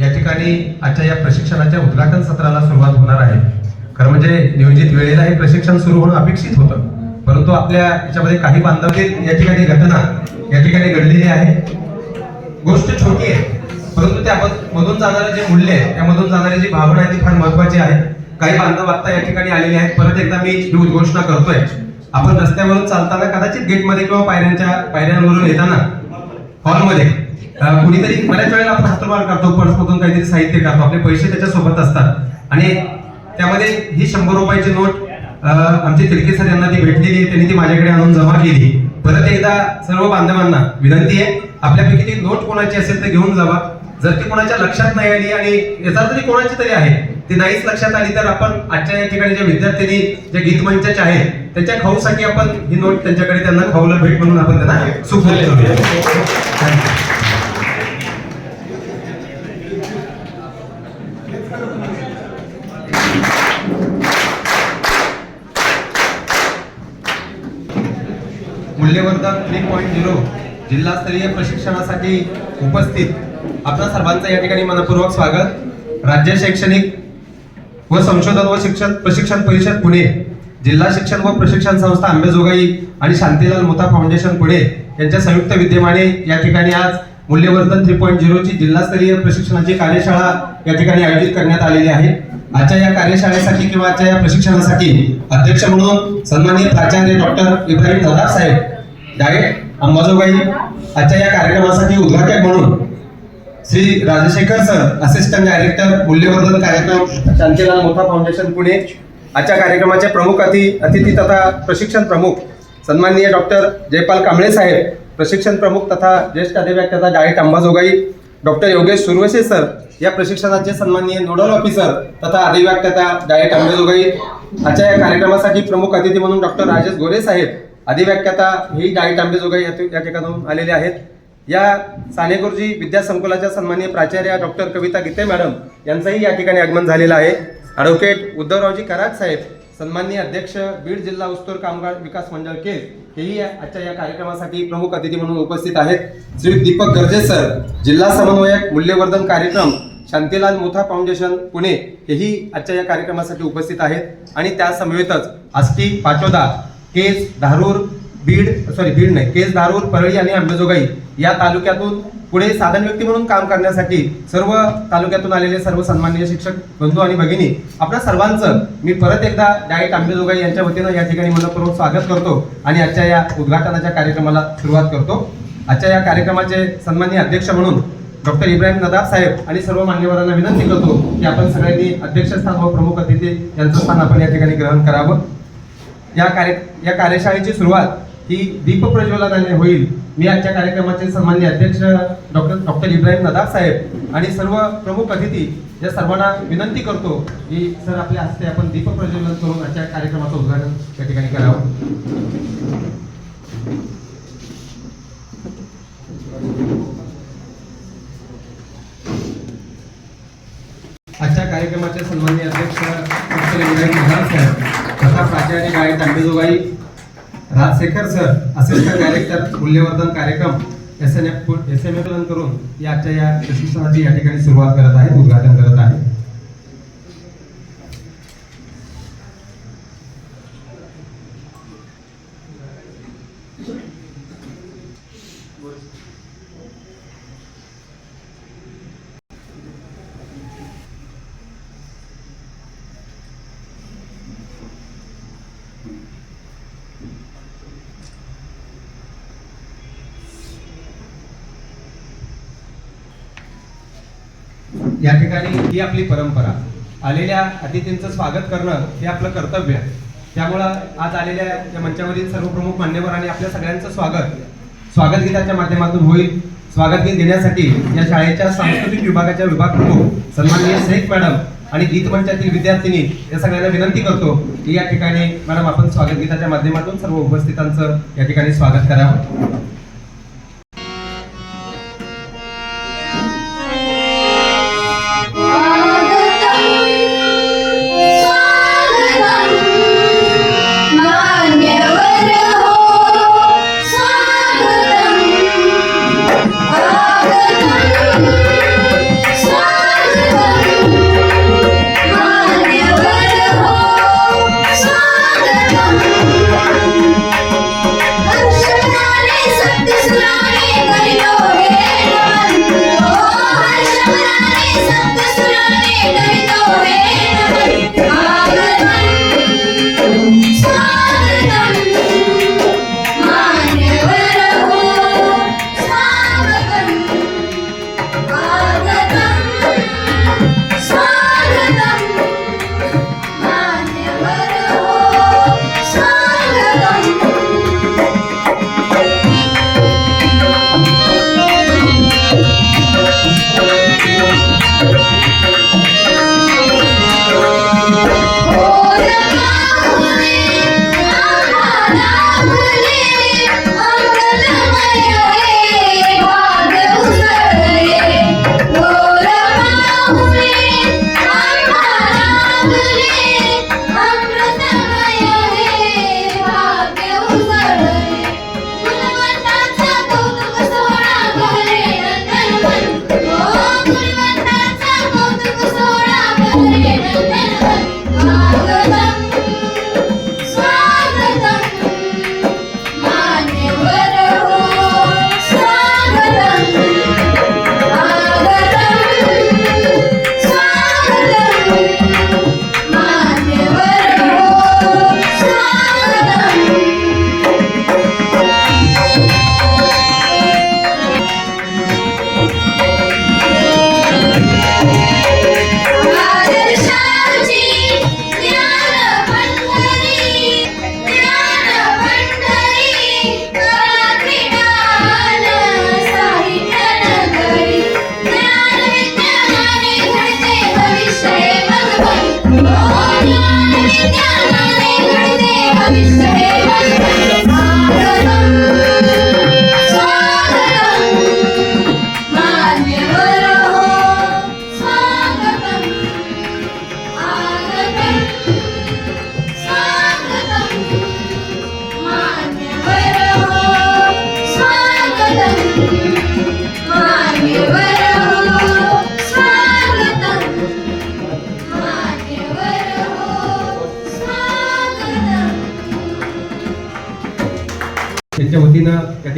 या ठिकाणी आजच्या या प्रशिक्षणाच्या उद्घाटन सत्राला सुरुवात होणार आहे. खरं म्हणजे नियोजित वेळेला हे प्रशिक्षण सुरू होणं अपेक्षित होतं. परंतु आपल्या याच्यामध्ये काही बांधवतील या ठिकाणी घटना या ठिकाणी घडलेली आहे. गोष्ट छोटी आहे. परंतु त्या मध- मधून जाणारं जे मूल्य आहे त्यामधून जाणारी जी भावना आहे ती फार महत्वाची आहे काही बांधव आता या ठिकाणी आलेले आहेत. परत एकदा मी ही उद्घोषणा करतोय. आपण रस्त्यावरून चालताना कदाचित गेटमध्ये किंवा पायऱ्यांच्या पायऱ्यांवरून येताना हॉलमध्ये कुणीतरी बऱ्याच वेळेला आपण हातरुमाल करतो पर्समधून काहीतरी साहित्य काढतो आपले पैसे त्याच्या सोबत असतात. आणि त्यामध्ये ही शंभर रुपयाची नोट आमचे तिडके सर यांना ती भेटलेली आहे त्यांनी ती माझ्याकडे आणून जमा केली. परत एकदा सर्व बांधवांना विनंती आहे आपल्यापैकी ती नोट कोणाची असेल तर घेऊन जावा. जर ती कोणाच्या लक्षात नाही आली आणि याचा तरी कोणाची तरी आहे ती नाहीच लक्षात आली तर आपण आजच्या या ठिकाणी ज्या विद्यार्थ्यांनी जे गीत मंचाचे आहेत त्यांच्या खाऊसाठी आपण ही नोट त्यांच्याकडे त्यांना खाऊला भेट म्हणून आपण त्यांना सुपूर्द मूल्यवर्धन थ्री पॉईंट झिरो जिल्हास्तरीय प्रशिक्षणासाठी उपस्थित. आपल्या सर्वांचं या ठिकाणी मनपूर्वक स्वागत. राज्य शैक्षणिक व संशोधन व शिक्षण प्रशिक्षण परिषद पुणे जिल्हा शिक्षण व प्रशिक्षण संस्था अंबेजोगाई आणि शांतीलाल मोता फाउंडेशन पुणे यांच्या संयुक्त विद्यमाने या ठिकाणी आज मूल्यवर्धन थ्री पॉईंट झिरोची जिल्हास्तरीय प्रशिक्षणाची कार्यशाळा या ठिकाणी आयोजित करण्यात आलेली आहे. आजच्या या कार्यशाळेसाठी किंवा आजच्या या प्रशिक्षणासाठी अध्यक्ष म्हणून सन्माननीय प्राचार्य डॉक्टर इब्राहिम दादा साहेब डायरेक्ट अंबाजोगाई आजच्या या कार्यक्रमासाठी उद्घाटक म्हणून Shri Rajshekhar sir assistant director Mulyavardhan कार्यक्रम शांतीलाल मोठा फाउंडेशन पुणे. आजच्या कार्यक्रमाचे प्रमुख अति अतिथी तथा प्रशिक्षण प्रमुख सन्माननीय डॉक्टर जयपाल कांबळे साहेब प्रशिक्षण प्रमुख तथा ज्येष्ठ अधिव्याख्याता direct Ambajogai doctor Yogesh Suravase sir या प्रशिक्षणाचे सन्माननीय नोडल ऑफिसर तथा अधिव्याख्याता डायरेक्ट अंबाजोगाई. आजच्या या कार्यक्रमासाठी प्रमुख अतिथी म्हणून डॉक्टर राजेश गोरे साहेब अधिव्याख्याता ही डायरेक्ट अंबेजोगाई या या ठिकाणाहून आलेले आहेत. या साने गुरुजी विद्यासंकुलाच्या सन्मान्य प्राचार्य डॉक्टर कविता गीते मॅडम यांचंही या ठिकाणी आगमन झालेलं आहे. ॲडव्होकेट उद्धवरावजी कराड साहेब सन्मान्य अध्यक्ष बीड जिल्हा उस्तूर कामगार विकास मंडळ केस हेही आजच्या या कार्यक्रमासाठी प्रमुख अतिथी म्हणून उपस्थित आहेत. श्री दीपक गर्जे सर जिल्हा समन्वयक मूल्यवर्धन कार्यक्रम शांतीलाल मोथा फाउंडेशन पुणे हेही आजच्या या कार्यक्रमासाठी उपस्थित आहेत. आणि त्यासमवेतच आस्टी पाटोदा केस धारूर बीड सॉरी बीड नाही केस धारूर परळी आणि अंबेजोगाई या तालुक्यातून पुढे साधन व्यक्ती म्हणून काम करण्यासाठी सर्व तालुक्यातून आलेले सर्व सन्माननीय शिक्षक बंधू आणि भगिनी आपल्या सर्वांचं मी परत एकदा डायरेक्ट आंबेजोगाई यांच्या वतीनं या ठिकाणी मनपूर्वक स्वागत करतो आणि आजच्या या उद्घाटनाच्या कार्यक्रमाला सुरुवात करतो. आजच्या या कार्यक्रमाचे सन्माननीय अध्यक्ष म्हणून डॉक्टर इब्राहिम नदाब साहेब आणि सर्व मान्यवरांना विनंती करतो की आपण सगळ्यांनी अध्यक्षस्थान व प्रमुख अतिथी यांचं स्थान आपण या ठिकाणी ग्रहण करावं. या कार्य या कार्यशाळेची सुरुवात ही दीप प्रज्वलनाने होईल. मी आजच्या कार्यक्रमाचे सन्मान्य अध्यक्ष डॉक्टर डॉक्टर इब्राहिम नदाब साहेब आणि सर्व प्रमुख अतिथी या सर्वांना विनंती करतो की सर आपल्या हस्ते आपण दीप प्रज्वलन करून आजच्या कार्यक्रमाचं उद्घाटन या ठिकाणी करावं. आजच्या कार्यक्रमाचे सन्मान्य अध्यक्ष डॉक्टर इब्राहिम नदाब साहेब आचार्य गायक Rajshekhar sir assistant director Mulyavardhan कार्यक्रम S N F S M F करून या आजच्या या प्रशिक्षणाची या ठिकाणी सुरुवात करत आहेत उद्घाटन करत आहे या ठिकाणी ही आपली परंपरा. आलेल्या अतिथींचं स्वागत करणं हे आपलं कर्तव्य आहे. त्यामुळं आज आलेल्या या मंचावरील सर्व प्रमुख मान्यवर आणि आपल्या सगळ्यांचं स्वागत स्वागत गीताच्या माध्यमातून होईल. स्वागत गीत देण्यासाठी या शाळेच्या सांस्कृतिक विभागाच्या विभाग प्रमुख सन्माननीय शेख मॅडम आणि गीत मंचातील विद्यार्थिनी या सगळ्यांना विनंती करतो की या ठिकाणी मॅडम आपण स्वागत गीताच्या माध्यमातून सर्व उपस्थितांचं या ठिकाणी स्वागत करावं.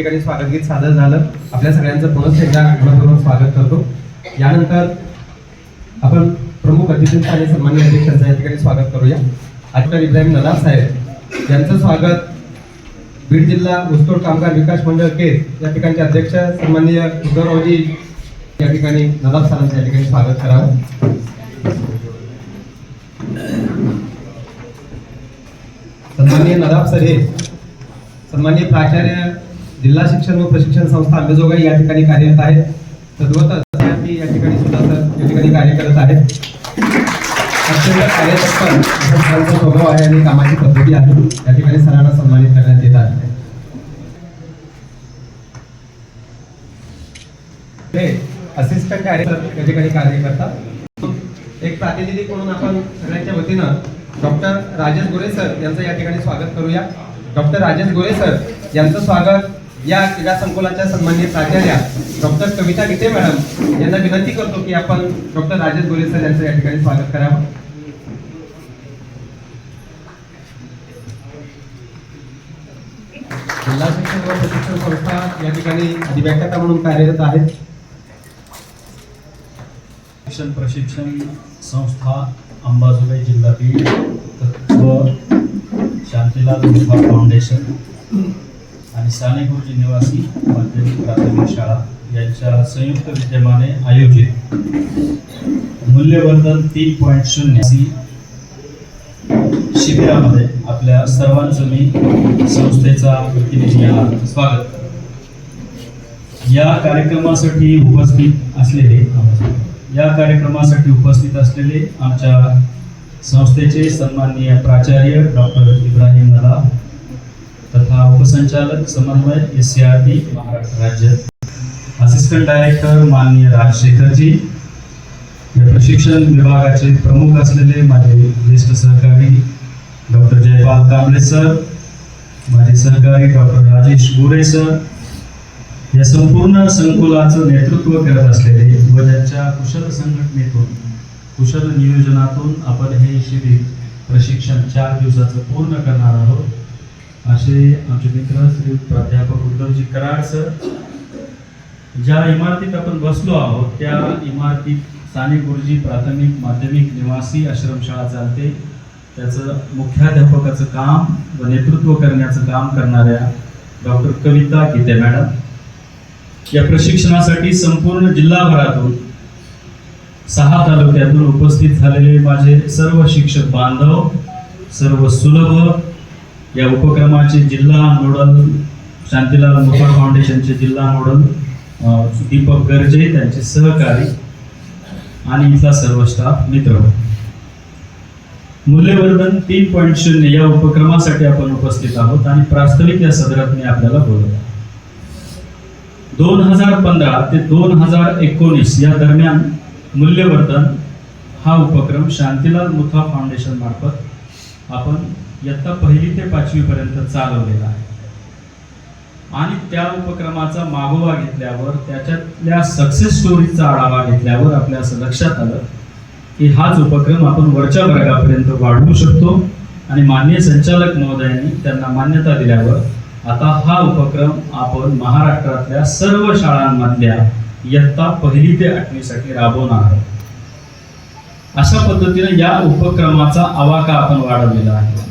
ठिकाणी स्वागत गीत सादर झालं. आपल्या सगळ्यांचं पुनश्च एकदा मनपूर्वक स्वागत करतो. यानंतर आपण प्रमुख अतिथींचं आणि सन्मान्य अध्यक्षांचं या ठिकाणी स्वागत करूया. डॉक्टर इब्राहिम नदाब साहेब यांचं स्वागत बीड जिल्हा ऊसतोड कामगार विकास मंडळ केस या ठिकाणचे अध्यक्ष सन्माननीय उद्धवरावजी या ठिकाणी नदाब सरांचं या ठिकाणी स्वागत करावं. सन्माननीय नदाब सर हे सन्माननीय प्राचार्य जिल्हा शिक्षण व प्रशिक्षण संस्था अंबेजोगाई या ठिकाणी कार्यरत आहेत तद्वतच विद्यार्थी या ठिकाणी सुद्धा सर या ठिकाणी कार्य करत आहेत. अत्यंत कार्यतत्पर सरांचा स्वभाव आहे आणि कामाची पद्धती आहे. या ठिकाणी सरांना सन्मानित करण्यात येत आहे. ते असिस्टंट डायरेक्टर या ठिकाणी कार्य करतात. एक प्रातिनिधिक म्हणून आपण सगळ्यांच्या वतीनं डॉक्टर राजेश गोरे सर यांचं या ठिकाणी स्वागत करूया. डॉक्टर राजेश गोरे सर यांचं स्वागत या क्रीडा संकुलाच्या सन्माननीय प्राचार्या डॉक्टर कविता गीते मॅडम यांना विनंती करतो की आपण डॉक्टर राजेश गोरे सर यांचं या ठिकाणी स्वागत करावं. जिल्हा शिक्षण व प्रशिक्षण संस्था या ठिकाणी अधिव्याख्याता म्हणून कार्यरत आहेत. शिक्षण प्रशिक्षण संस्था अंबाजोगाई जिल्हा बीड व शांतीलाल फाउंडेशन. आणि साने गुरुजी निवासी माध्यमिक प्राथमिक शाळा यांच्या संयुक्त विद्यमाने आयोजित. मूल्यवर्धन तीन पॉईंट शून्य. शिबिरामध्ये आपल्या सर्वांचं मी संस्थेचा प्रतिनिधी या स्वागत. करतो. या कार्यक्रमासाठी उपस्थित असलेले या कार्यक्रमासाठी उपस्थित असलेले आमच्या संस्थेचे सन्माननीय प्राचार्य डॉक्टर इब्राहिम नला तथा उपसंचालक समन्वय S C R T Maharashtra राज्य. असिस्टंट डायरेक्टर माननीय राजशेखरजी. या प्रशिक्षण विभागाचे प्रमुख असलेले माझे ज्येष्ठ सहकारी डॉक्टर जयपाल कांबळे सर माझे सहकारी डॉक्टर राजेश गोरे सर या संपूर्ण संकुलाचं नेतृत्व करत असलेले व ज्यांच्या कुशल संघटनेतून कुशल नियोजनातून आपण हे शिबिर प्रशिक्षण चार दिवसाचं पूर्ण करणार आहोत. असे आमचे मित्र श्री प्राध्यापक उद्धवजी कराड सर ज्या इमारतीत आपण बसलो आहोत त्या इमारतीत साने गुरुजी प्राथमिक माध्यमिक निवासी आश्रमशाळा चालते. त्याचं मुख्याध्यापकाचं काम व नेतृत्व करण्याचं काम करणाऱ्या डॉक्टर कविता गीते मॅडम. या प्रशिक्षणासाठी संपूर्ण जिल्हाभरातून सहा तालुक्यातून उपस्थित झालेले माझे सर्व शिक्षक बांधव सर्व सुलभ या उपक्रमाचे जिल्हा नोडल शांतीलाल मुखर फाउंडेशनचे जिल्हा नोडल दीपक गर्जे त्यांचे सहकारी आणि इथला सर्व स्टाफ मित्र. मूल्यवर्धन तीन पॉईंट शून्य या उपक्रमासाठी आपण उपस्थित आहोत आणि प्रास्ताविक या सदरात मी आपल्याला बोलत आहे दोन हजार पंधरा ते दोन हजार एकोणीस या दरम्यान मूल्यवर्धन हा उपक्रम शांतीलाल मुथा फाउंडेशन मार्फत आपण इयत्ता पहिली ते पाचवीपर्यंत चालवलेला आहे. आणि त्या उपक्रमाचा मागोवा घेतल्यावर त्याच्यातल्या सक्सेस स्टोरीचा आढावा घेतल्यावर आपल्या असं लक्षात आलं की हाच उपक्रम आपण वरच्या वर्गापर्यंत वाढवू शकतो. आणि मान्य संचालक महोदयांनी त्यांना मान्यता दिल्यावर आता हा उपक्रम आपण महाराष्ट्रातल्या सर्व शाळांमधल्या इयत्ता पहिली ते आठवीसाठी राबवणार आहोत. अशा पद्धतीने या उपक्रमाचा आवाका आपण वाढवलेला आहे.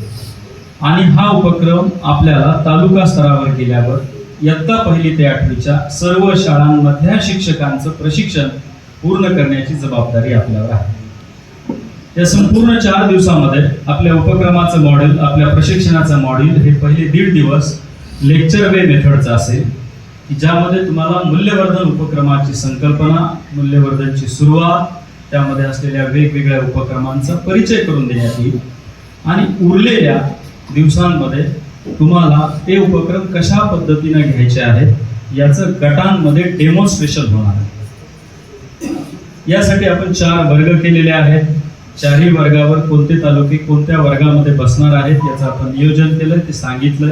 आणि हा उपक्रम आपल्याला तालुका स्तरावर गेल्यावर इयत्ता पहिली ते आठवीच्या सर्व शाळांमधल्या शिक्षकांचं प्रशिक्षण पूर्ण करण्याची जबाबदारी आपल्यावर आहे. या संपूर्ण चार दिवसामध्ये आपल्या उपक्रमाचं मॉडेल आपल्या प्रशिक्षणाचं मॉडेल हे पहिले दीड दिवस लेक्चर वे मेथडचं असेल की ज्यामध्ये तुम्हाला मूल्यवर्धन उपक्रमाची संकल्पना मूल्यवर्धनची सुरुवात त्यामध्ये असलेल्या वेगवेगळ्या उपक्रमांचा परिचय करून देण्यात येईल. आणि उरलेल्या दिवसांमध्ये तुम्हाला ते उपक्रम कशा पद्धतीने घ्यायचे आहेत याचं गटांमध्ये डेमॉन्स्ट्रेशन होणार आहे. यासाठी आपण चार वर्ग केलेले आहेत. चारही वर्गावर कोणते तालुके कोणत्या वर्गामध्ये बसणार आहेत याचं आपण नियोजन केलं ते सांगितलं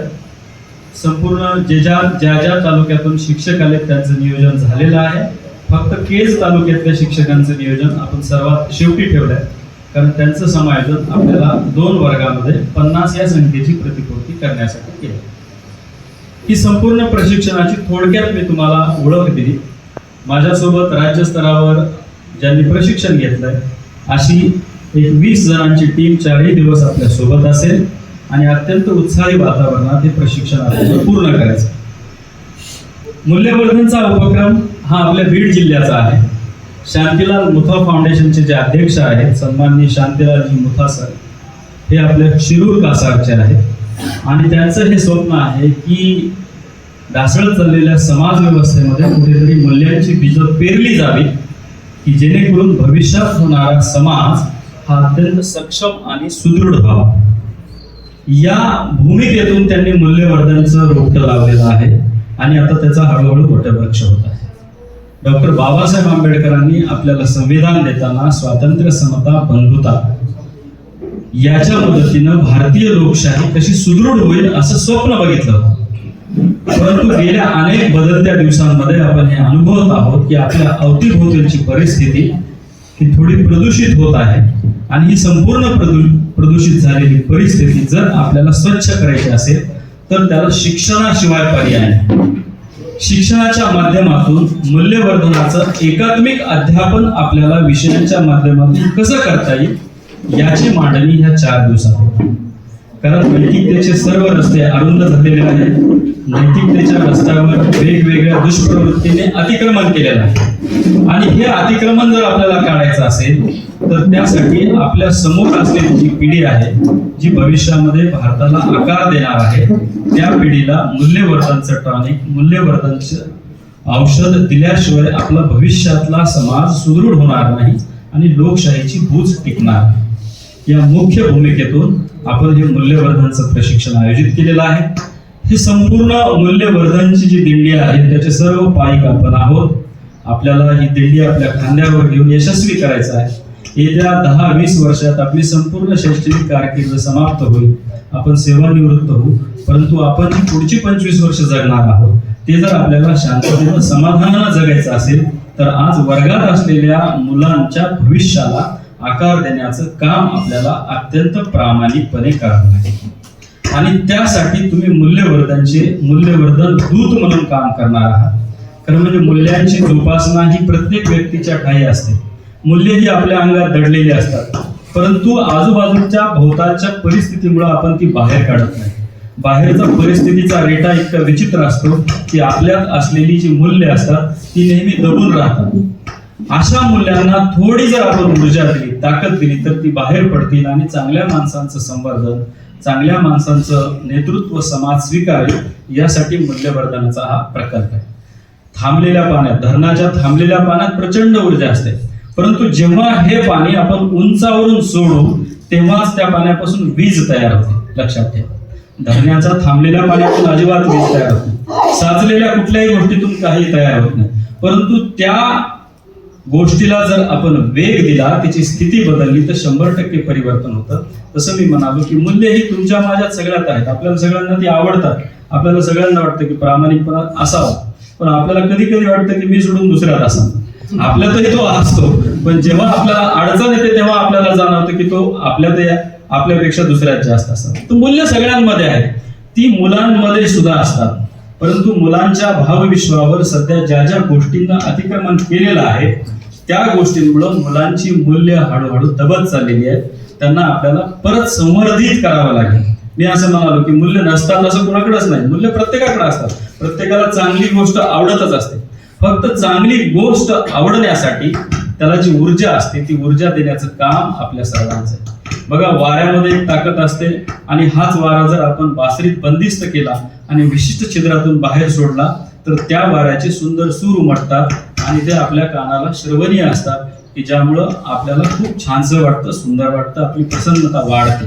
संपूर्ण जे ज्या ज्या ज्या तालुक्यातून शिक्षक आले त्यांचं नियोजन झालेलं आहे. फक्त केज तालुक्यातल्या शिक्षकांचं नियोजन आपण सर्वात शेवटी ठेवलंय. कारण त्यांचं समायोजन आपल्याला दोन वर्गामध्ये पन्नास या संख्येची प्रतिपूर्ती करण्यासाठी केली. ही संपूर्ण प्रशिक्षणाची थोडक्यात मी तुम्हाला ओळख दिली. माझ्यासोबत राज्यस्तरावर ज्यांनी प्रशिक्षण घेतलंय अशी एक वीस जणांची टीम चारही दिवस आपल्यासोबत असेल आणि अत्यंत उत्साही वातावरणात हे प्रशिक्षण आपल्याला पूर्ण करायचं मूल्यवर्धनचा उपक्रम हा आपल्या बीड जिल्ह्याचा आहे. शांतीलाल मुथा फाउंडेशनचे जे अध्यक्ष आहेत सन्माननीय शांतीलालजी मुथा सर हे आपल्या शिरूर कासारचे आहेत. आणि त्यांचं हे स्वप्न आहे की ढासळत चाललेल्या समाज व्यवस्थेमध्ये कुठेतरी मूल्यांची बीज पेरली जावी की जेणेकरून भविष्यात होणारा समाज हा अत्यंत सक्षम आणि सुदृढ व्हावा. या भूमिकेतून त्यांनी मूल्यवर्धनचं रोपटं लावलेलं आहे आणि आता त्याचा हळूहळू वटवृक्ष होत आहे. डॉक्टर बाबासाहेब आंबेडकरांनी आपल्याला संविधान देताना स्वातंत्र्य समता बंधुता याच्या मदतीनं भारतीय लोकशाही कशी सुदृढ होईल असं स्वप्न बघितलं. होतं परंतु गेल्या अनेक बदलत्या दिवसांमध्ये आपण हे अनुभवत आहोत की आपल्या अवतीभोवतीची परिस्थिती ही थोडी प्रदूषित होत आहे. आणि ही संपूर्ण प्रदू प्रदूषित झालेली परिस्थिती जर आपल्याला स्वच्छ करायची असेल तर त्याला शिक्षणाशिवाय पर्याय नाही. शिक्षणाच्या माध्यमातून मूल्यवर्धनाचं एकात्मिक अध्यापन आपल्याला विषयांच्या माध्यमातून कसं करता येईल याची मांडणी ह्या चार दिवसात कारण नैतिकतेचे सर्व रस्ते अरुंद झालेले आहेत. नैतिकतेच्या रस्त्यावर वेगवेगळ्या दुष्प्रवृत्तीने अतिक्रमण केलेलं आहे. आणि हे अतिक्रमण जर आपल्याला काढायचं असेल तर त्यासाठी आपल्यासमोर असलेली जी पिढी आहे जी भविष्यामध्ये भारताला आकार देणार आहे त्या पिढीला मूल्यवर्धनचं टॉनिक मूल्यवर्धनचं औषध दिल्याशिवाय आपला भविष्यातला समाज सुदृढ होणार नाही आणि लोकशाहीची भूज टिकणार या मुख्य भूमिकेतून आपण हे मूल्यवर्धनचं प्रशिक्षण आयोजित केलेलं आहे. ही संपूर्ण मूल्यवर्धनची जी दिंडी आहे त्याचे सर्व पायिक आपण आहोत. आपल्याला ही दिंडी आपल्या खांद्यावर घेऊन यशस्वी करायचं आहे. येत्या दहा वीस वर्षात आपली संपूर्ण शैक्षणिक कारकीर्द समाप्त होईल. आपण सेवानिवृत्त होऊ. परंतु आपण पुढची पंचवीस वर्ष जगणार आहोत. ते जर आपल्याला शांततेनं समाधानानं जगायचं असेल तर आज वर्गात असलेल्या मुलांच्या भविष्याला आकार देण्याचं काम आपल्याला अत्यंत प्रामाणिकपणे करावं लागेल. आणि त्यासाठी तुम्ही मूल्यवर्धनचे मूल्यवर्धन दूत म्हणून काम करणार आहात. खरं म्हणजे मूल्यांची जोपासना ही प्रत्येक व्यक्तीच्या ठाई असते. मूल्य ही आपल्या अंगात दडलेली असतात. परंतु आजूबाजूच्या भोवतालच्या परिस्थितीमुळे आपण ती बाहेर काढत नाही. बाहेरचा परिस्थितीचा रेटा इतका विचित्र असतो की आपल्यात असलेली जी मूल्य असतात ती नेहमी दबून राहतात. अशा मूल्यांना थोडी जर आपण ऊर्जा दिली ताकद दिली तर ती बाहेर पडतील आणि चांगल्या माणसांचं संवर्धन चांगल्या माणसांचं नेतृत्व समाज स्वीकारेल यासाठी मूल्यवर्धनाचा हा प्रकल्प आहे. थांबलेल्या पाण्यात धरणाच्या थांबलेल्या पाण्यात प्रचंड ऊर्जा असते. परंतु जेव्हा हे पाणी आपण उंचावरून सोडू तेव्हाच त्या पाण्यापासून वीज तयार होते लक्षात ठेवा. धरण्याचा थांबलेल्या पाण्यातून अजिबात वीज तयार होत नाही. साचलेल्या कुठल्याही गोष्टीतून काही तयार होत नाही. परंतु त्या गोष्टीला जर आपण वेग दिला तिची स्थिती बदलली तर शंभर टक्के परिवर्तन होतं. तसं मी म्हणालो की मूल्य ही तुमच्या माझ्यात सगळ्यात आहेत. आपल्याला सगळ्यांना ती आवडतात. आपल्याला सगळ्यांना वाटतं की प्रामाणिकपणा असावा. पण आपल्याला कधी कधी वाटतं की मी सोडून दुसऱ्यात असावं. आपल्यातही तो असतो. पण जेव्हा आपल्याला अडचण येते तेव्हा आपल्याला जाणवतं की तो आपल्यात आपल्यापेक्षा दुसऱ्यात जास्त असतात. तर मूल्य सगळ्यांमध्ये आहे. ती मुलांमध्ये सुद्धा असतात. परंतु मुलांच्या भावविश्वावर सध्या ज्या ज्या गोष्टींना अतिक्रमण केलेलं आहे त्या गोष्टींमुळे मुलांची मूल्य हळूहळू दबत चाललेली आहे त्यांना आपल्याला परत संवर्धित करावं लागेल. मी असं म्हणालो की मूल्य नसतात असं कुणाकडेच नाही. मूल्य प्रत्येकाकडे असतात. प्रत्येकाला चांगली गोष्ट आवडतच असते. फक्त चांगली गोष्ट आवडण्यासाठी त्याला जी ऊर्जा असते ती ऊर्जा देण्याचं काम आपल्या सर्वांचं आहे. बघा वाऱ्यामध्ये एक ताकद असते आणि हाच वारा जर आपण बासरीत बंदिस्त केला आणि विशिष्ट छिद्रातून बाहेर सोडला तर त्या वाऱ्याचे सुंदर सूर उमटतात आणि ते आपल्या कानाला श्रवणीय असतात की ज्यामुळं आपल्याला खूप छानसं वाटतं सुंदर वाटतं आपली प्रसन्नता वाढते.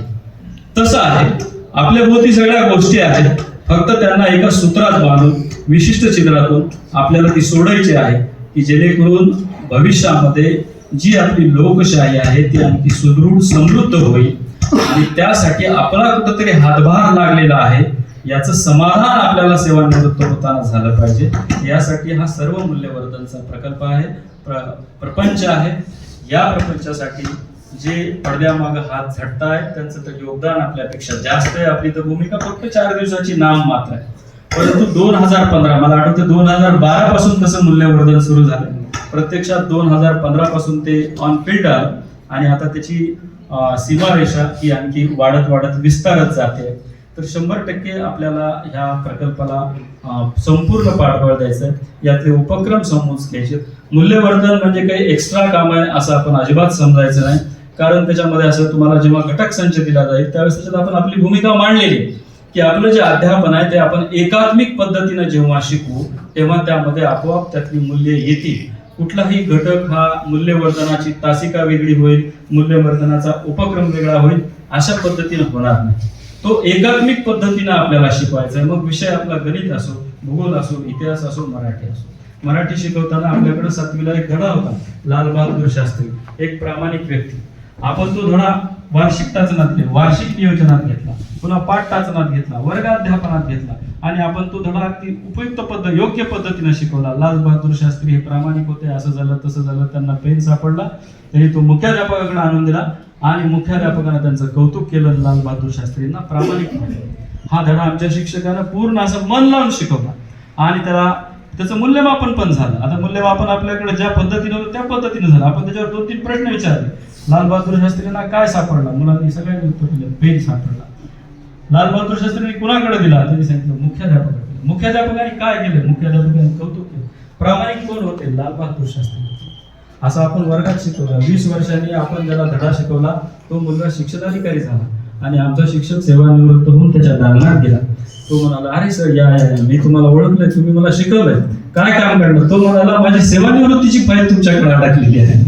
तसं आहे आपल्या भोवती सगळ्या गोष्टी आहेत. फक्त त्यांना एका सूत्रात बांधून विशिष्ट चित्रातून आपल्याला ती सोडायची आहे की जेणेकरून भविष्यामध्ये जी आपली लोकशाही आहे ती आणखी सुदृढ समृद्ध होईल. आणि त्यासाठी आपला कुठंतरी हातभार लागलेला आहे. याचं समाधान आपल्याला सेवानिवृत्त होताना झालं पाहिजे. यासाठी हा सर्व मूल्यवर्धनचा प्रकल्प आहे. प्र- प्रपंच आहे. या प्रपंचासाठी जे पडद्यामाग हात झटतायत त्यांचं तर योगदान आपल्यापेक्षा जास्त आहे. आपली तर भूमिका फक्त चार दिवसाची नाम मात्र आहे. परंतु दोन हजार पंधरा मला आठवतं दोन हजार बारा पासून तसं मूल्यवर्धन सुरू झालं. प्रत्यक्षात दोन हजार पंधरा पासून ते ऑन फील्ड आलं आणि आता त्याची सीमारेषा ही आणखी वाढत वाढत विस्तारत जाते. तर शंभर टक्के आपल्याला ह्या प्रकल्पाला संपूर्ण पाठबळ द्यायचं यातले उपक्रम समजून घ्यायचे. मूल्यवर्धन म्हणजे काही एक्स्ट्रा काम आहे असं आपण अजिबात समजायचं नाही. कारण त्याच्यामध्ये असं तुम्हाला जेव्हा घटक संच दिला जाईल त्यावेळेस त्याच्यात आपण आपली भूमिका मांडलेली की आपलं जे अध्यापन आहे ते आपण एकात्मिक पद्धतीनं जेव्हा शिकू तेव्हा त्यामध्ये आपोआप त्यातली मूल्य येतील. कुठलाही घटक हा मूल्यवर्धनाची तासिका वेगळी होईल मूल्यवर्धनाचा उपक्रम वेगळा होईल अशा पद्धतीनं होणार नाही. तो एकात्मिक पद्धतीनं आपल्याला शिकवायचा आहे. मग विषय आपला गणित असो भूगोल असो इतिहास असो मराठी असो. मराठी शिकवताना आपल्याकडे सातवीला एक धडा होता लालबहादूर शास्त्री एक प्रामाणिक व्यक्ती. आपण तो धडा वार्षिक टाचनात घेतला वार्षिक नियोजनात घेतला पुन्हा पाठ टाचनात घेतला वर्गाध्यापनात घेतला. आणि आपण तो धडा अगदी उपयुक्त पद्धत योग्य पद्धतीने शिकवला. लाल बहादूर शास्त्री हे प्रामाणिक होते असं झालं तसं झालं त्यांना पेन सापडला त्यांनी तो मुख्याध्यापकाकडे आणून दिला आणि मुख्याध्यापकाने त्यांचं कौतुक केलं लाल बहादूर शास्त्रींना प्रामाणिक हा धडा आमच्या शिक्षकानं पूर्ण असं मन लावून शिकवला. आणि त्याला त्याचं मूल्यमापन पण झालं. आता मूल्यमापन आपल्याकडे ज्या पद्धतीनं होतं त्या पद्धतीनं झालं. आपण त्याच्यावर दोन तीन प्रश्न विचारले. लालबहादूर शास्त्रींना काय सापडला? मुलांनी सगळ्यांनी उत्तर दिलं पेन सापडला. लालबहादूर शास्त्रींनी कुणाकडे दिला? त्यांनी सांगितलं मुख्याध्यापकाकडे मुख्याध्यापकाने काय केलं? मुख्याध्यापकाने कौतुक केलं. प्रामाणिक कोण होते? लालबहादूर शास्त्री असं आपण वर्गात शिकवला. वीस वर्षांनी आपण ज्याला धडा शिकवला तो मुलगा शिक्षणाधिकारी झाला आणि आमचा शिक्षक सेवानिवृत्त होऊन त्याच्या दालनात गेला. तो म्हणाला अरे सर या या, मी तुम्हाला ओळखलंय तुम्ही मला शिकवलंय. काय काम करणार? तो म्हणाला माझी सेवानिवृत्तीची फाईल तुमच्याकडे अडकलेली आहे.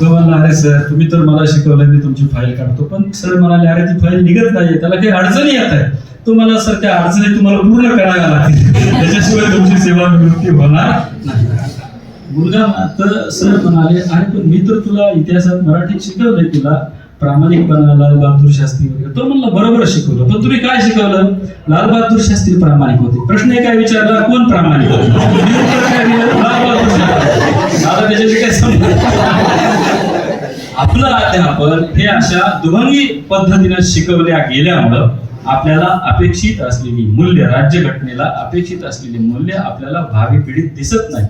तो म्हणला अरे सर तुम्ही तर मला शिकवलंय मी तुमची फाईल काढतो. पण सर म्हणाले अरे ती फाईल निघत नाहीये त्याला काही अडचणी येत आहे तो सर त्या अडचणी तुम्हाला पूर्ण कराव्या लागतील. त्याच्याशिवाय तुमची सेवानिवृत्ती होणार नाही. मुलगा तर सर म्हणाले अरे पण मी तर तुला इतिहासात मराठीत शिकवलंय तुला. प्रामाणिकपणा लाल बहादूर शास्त्री वगैरे. तो म्हणला बरोबर शिकवलं. पण तुम्ही काय शिकवलं? लाल बहादूर शास्त्री प्रामाणिक होते. प्रश्न काय विचारला कोण प्रामाणिक होते? लाल बहादूर शास्त्री. आता त्याच्याशी काय आपलं अध्यापन हे अशा दुभंगी पद्धतीनं शिकवल्या गेल्यामुळं आपल्याला अपेक्षित असलेली मूल्य राज्यघटनेला अपेक्षित असलेली मूल्य आपल्याला भावी पिढीत दिसत नाही.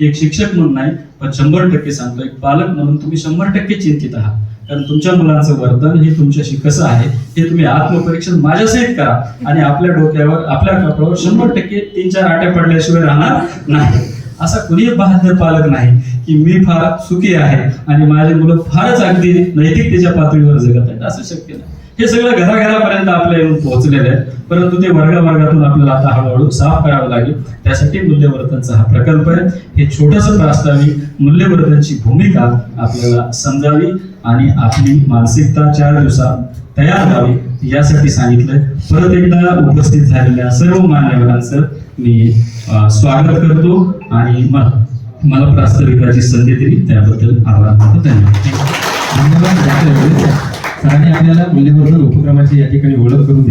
एक शिक्षक म्हणून नाही शंभर टक्के सांगतो एक पालक म्हणून तुम्ही शंभर टक्के चिंतित आहात. कारण तुमच्या मुलांचं वर्तन हे तुमच्याशी कसं आहे हे तुम्ही आत्मपरीक्षण माझ्यासहित करा आणि आपल्या डोक्यावर आपल्या कपड्यावर शंभर टक्के तीन चार आट्या पडल्याशिवाय राहणार नाही. असा कुणी बहादर पालक नाही की मी फार सुखी आहे आणि माझी मुलं फारच अगदी नैतिकतेच्या पातळीवर जगत आहेत. असं शक्य नाही. हे सगळं घराघरापर्यंत आपल्या येऊन पोहोचलेलं आहे. परंतु ते वर्गावर्गातून आपल्याला आता हळूहळू साफ करावं लागेल. त्यासाठी मूल्यवर्धनचा हा प्रकल्प आहे. हे छोटस प्रास्ताविक मूल्यवर्धनची भूमिका आपल्याला समजावी आणि आपली मानसिकता चार दिवसात तयार व्हावी यासाठी सांगितलंय. परत एकदा उपस्थित झालेल्या सर्व मान्यवरांचं मी स्वागत करतो आणि मग मला प्रास्ताविकाची संधी दिली. त्याबद्दल आभार मानतो. धन्यवाद. धन्यवाद. सरांनी आपल्याला मूल्यवर्धन उपक्रमाची या ठिकाणी ओळख करून